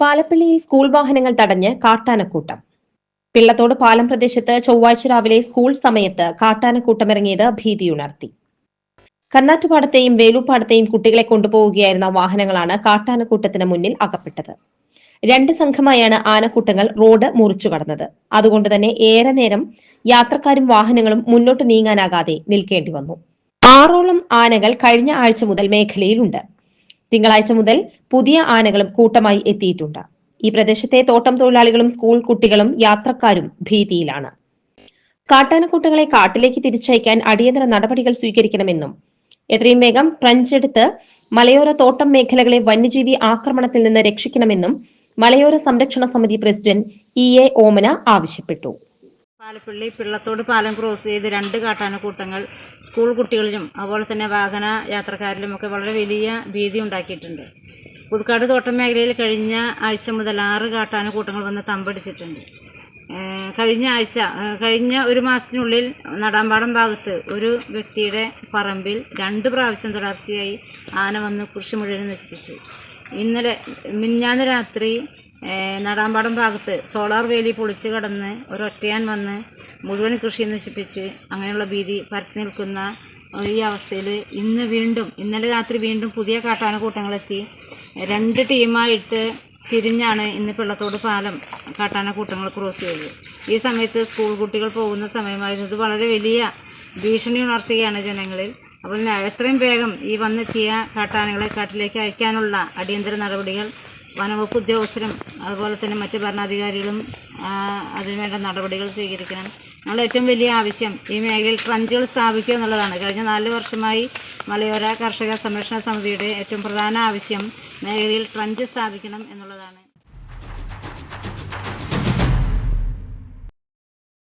പാലപ്പള്ളിയിൽ school വാഹനങ്ങൾ തടഞ്ഞ് കാട്ടാനക്കൂട്ടം. പിള്ളത്തോട് പാലം പ്രദേശത്ത് ചൊവ്വാഴ്ച രാവിലെ സ്കൂൾ സമയത്ത് കാട്ടാനക്കൂട്ടം ഇറങ്ങിയത് ഭീതിയുണർത്തി. കന്നാറ്റുപാടത്തെയും വേലൂപ്പാടത്തെയും കുട്ടികളെ കൊണ്ടുപോവുകയായിരുന്ന വാഹനങ്ങളാണ് കാട്ടാനക്കൂട്ടത്തിന് മുന്നിൽ അകപ്പെട്ടത്. രണ്ട് സംഘമായാണ് ആനക്കൂട്ടങ്ങൾ റോഡ് മുറിച്ചു കടന്നത്. അതുകൊണ്ട് തന്നെ ഏറെ നേരം യാത്രക്കാരും വാഹനങ്ങളും മുന്നോട്ട് നീങ്ങാനാകാതെ നിൽക്കേണ്ടി വന്നു. ആറോളം ആനകൾ കഴിഞ്ഞ ആഴ്ച മുതൽ മേഖലയിലുണ്ട്. തിങ്കളാഴ്ച മുതൽ പുതിയ ആനകളും കൂട്ടമായി എത്തിയിട്ടുണ്ട്. ഈ പ്രദേശത്തെ തോട്ടം തൊഴിലാളികളും സ്കൂൾ കുട്ടികളും യാത്രക്കാരും ഭീതിയിലാണ്. കാട്ടാനക്കൂട്ടങ്ങളെ കാട്ടിലേക്ക് തിരിച്ചയക്കാൻ അടിയന്തര നടപടികൾ സ്വീകരിക്കണമെന്നും എത്രയും വേഗം ട്രഞ്ചെടുത്ത് മലയോര തോട്ടം മേഖലകളെ വന്യജീവി ആക്രമണത്തിൽ നിന്ന് രക്ഷിക്കണമെന്നും മലയോര സംരക്ഷണ സമിതി പ്രസിഡന്റ് ഇ എ ഓമന ആവശ്യപ്പെട്ടു. പാലപ്പള്ളി പിള്ളത്തോട് പാലം ക്രോസ് ചെയ്ത് രണ്ട് കാട്ടാനക്കൂട്ടങ്ങൾ സ്കൂൾ കുട്ടികളിലും അതുപോലെ തന്നെ വാഹന യാത്രക്കാരിലുമൊക്കെ വളരെ വലിയ ഭീതി ഉണ്ടാക്കിയിട്ടുണ്ട്. പുതുക്കാട് തോട്ടം മേഖലയിൽ കഴിഞ്ഞ ആഴ്ച മുതൽ ആറ് കാട്ടാനക്കൂട്ടങ്ങൾ വന്ന് തമ്പടിച്ചിട്ടുണ്ട്. കഴിഞ്ഞ ആഴ്ച കഴിഞ്ഞ ഒരു മാസത്തിനുള്ളിൽ നടാമ്പാടം ഭാഗത്ത് ഒരു വ്യക്തിയുടെ പറമ്പിൽ രണ്ട് പ്രാവശ്യം തുടർച്ചയായി ആന വന്ന് കൃഷി മുഴുവൻ നശിപ്പിച്ചു. ഇന്നലെ മിഞ്ഞാന്ന് രാത്രി നടാമ്പാടം ഭാഗത്ത് സോളാർ വേലി പൊളിച്ച് കടന്ന് ഒരൊറ്റയാൻ വന്ന് മുഴുവൻ കൃഷി നശിപ്പിച്ച് അങ്ങനെയുള്ള ഭീതി പരത്തി നിൽക്കുന്ന ഈ അവസ്ഥയിൽ ഇന്ന് വീണ്ടും ഇന്നലെ രാത്രി വീണ്ടും പുതിയ കാട്ടാനക്കൂട്ടങ്ങളെത്തി രണ്ട് ടീമായിട്ട് തിരിഞ്ഞാണ് ഇന്ന് പിള്ളത്തോട് പാലം കാട്ടാനക്കൂട്ടങ്ങൾ ക്രോസ് ചെയ്തത്. ഈ സമയത്ത് സ്കൂൾ കുട്ടികൾ പോകുന്ന സമയമായിരുന്നു. ഇത് വളരെ വലിയ ഭീഷണി ഉണർത്തുകയാണ് ജനങ്ങളിൽ. അപ്പോൾ എത്രയും വേഗം ഈ വന്നെത്തിയ കാട്ടാനകളെ കാട്ടിലേക്ക് അയക്കാനുള്ള അടിയന്തര നടപടികൾ വനവകുപ്പ് ഉദ്യോഗസ്ഥരും അതുപോലെ തന്നെ മറ്റ് ഭരണാധികാരികളും അതിനുവേണ്ട നടപടികൾ സ്വീകരിക്കണം. ഞങ്ങളുടെ ഏറ്റവും വലിയ ആവശ്യം ഈ മേഖലയിൽ ട്രഞ്ചുകൾ സ്ഥാപിക്കുക എന്നുള്ളതാണ്. കഴിഞ്ഞ നാല് വർഷമായി മലയോര കർഷക സംരക്ഷണ സമിതിയുടെ ഏറ്റവും പ്രധാന ആവശ്യം മേഖലയിൽ ട്രഞ്ച് സ്ഥാപിക്കണം എന്നുള്ളതാണ്.